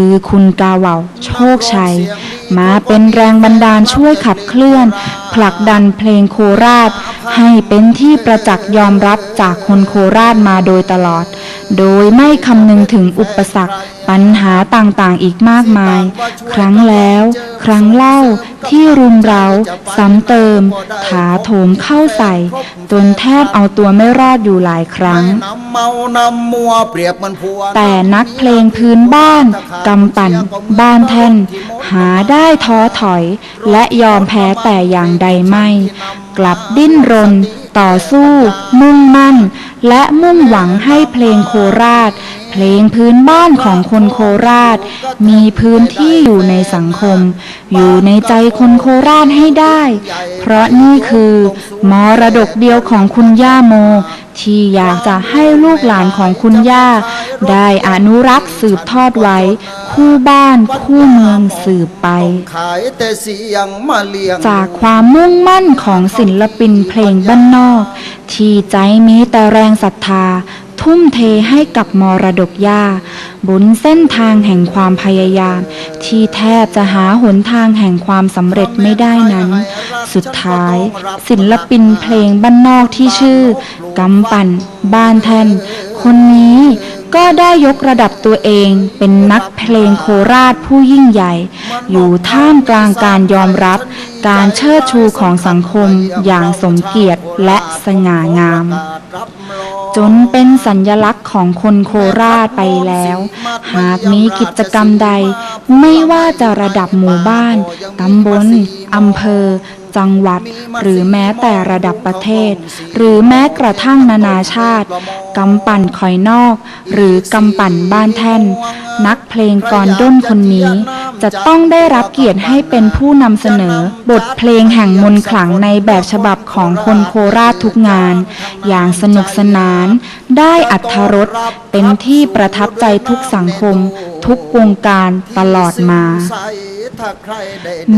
คือคุณกาเหว่าโชคชัย มาเป็นแรงบันดาลช่วยขับเคลื่อน ผลักดันเพลงโคราช ให้เป็นที่ประจักษ์ยอมรับจากคนโคราชมาโดยตลอด โดยไม่คำนึงถึงอุปสรรคปัญหาต่างๆอีกมากมาย ครั้งแล้ว ครั้งเล่าที่รุมเราซ้ำเติม ถาโถมเข้าใส่ จนแทบเอาตัวไม่รอดอยู่หลายครั้งน้ำเมานำมัวเปรียบมันพัวแต่นักเพลงพื้นบ้านกำปั่นบ้านแท่น หาได้ท้อถอย และยอมแพ้แต่อย่างใดไม่ กลับดิ้นรน ต่อสู้ มุ่งมั่น และมุ่งหวังให้เพลงโคราชเพ ลงพื้นบ้านของคนโคราช มีพื้นที่อยู่ในสังคม อยู่ในใจคนโคราชให้ได้ เพราะนี่คือมรดกเดียวของคุณย่าโม ที่อยากจะให้ลูกหลานของคุณย่า ได้อนุรักษ์สืบทอดไว้ คู่บ้านคู่เมืองสืบไปขายแต่เสียงมาเลี้ยงจากความมุ่งมั่นของศิลปินเพลงบ้านนอก ที่ใจมีแต่แรงศรัทธา ทุ่มเทให้กับมรดกย่าบนเส้นทางแห่งความพยายาม ที่แทบจะหาหนทางแห่งความสำเร็จไม่ได้นั้น สุดท้าย ศิลปินเพลงบ้านนอกที่ชื่อกำปั่น บ้านแท่น คนนี้ก็ได้ยกระดับตัวเองเป็นนักเพลงโคราชผู้ยิ่งใหญ่ อยู่ท่ามกลางการยอมรับการเชิดชูของสังคมอย่างสมเกียรติและสง่างาม จนเป็นสัญญลักษณ์ของคนโคราชไปแล้ว หากมีกิจกรรมใด ไม่ว่าจะระดับหมู่บ้านตำบลอำเภอ จังหวัด หรือแม้แต่ระดับประเทศ หรือแม้กระทั่งนานาชาติกำปั่นคอยนอก หรือกำปั่นบ้านแท่น นักเพลงกรด้นคนนี้ จะต้องได้รับเกียรติให้เป็นผู้นำเสนอ บทเพลงแห่งมนต์ขลังในแบบฉบับของคนโคราชทุกงาน อย่างสนุกสนาน ได้อัธรสเป็นที่ประทับใจทุกสังคม ทุกวงการตลอดมา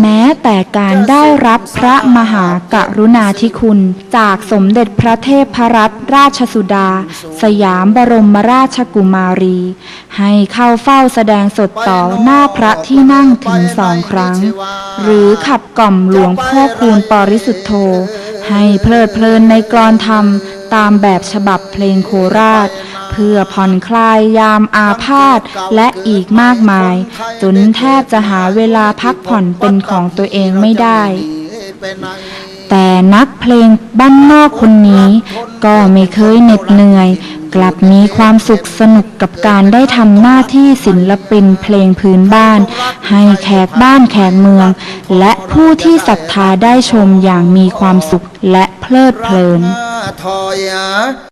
แม้แต่การได้รับพระมหากรุณาธิคุณ จากสมเด็จพระเทพรัตนราชสุดา สยามบรมราชกุมารี ให้เข้าเฝ้าแสดงสดต่อหน้าพระที่นั่งถึงสองครั้ง หรือขับกล่อมหลวงพ่อคูณปริสุทธโธ ให้เพลิดเพลินในกรอนธรรมตามแบบฉบับเพลงโคราช เพื่อผ่อนคลายยามอาพาธและอีกมากมาย จนแทบจะหาเวลาพักผ่อนเป็นของตัวเองไม่ได้ แต่นักเพลงบ้านนอกคนนี้ ก็ไม่เคยเหน็ดเหนื่อย กลับมีความสุขสนุกกับการได้ทำหน้าที่ศิลปินเพลงพื้นบ้าน ให้แขกบ้านแขกเมือง และผู้ที่ศรัทธาได้ชมอย่างมีความสุขและเพลิดเพลิน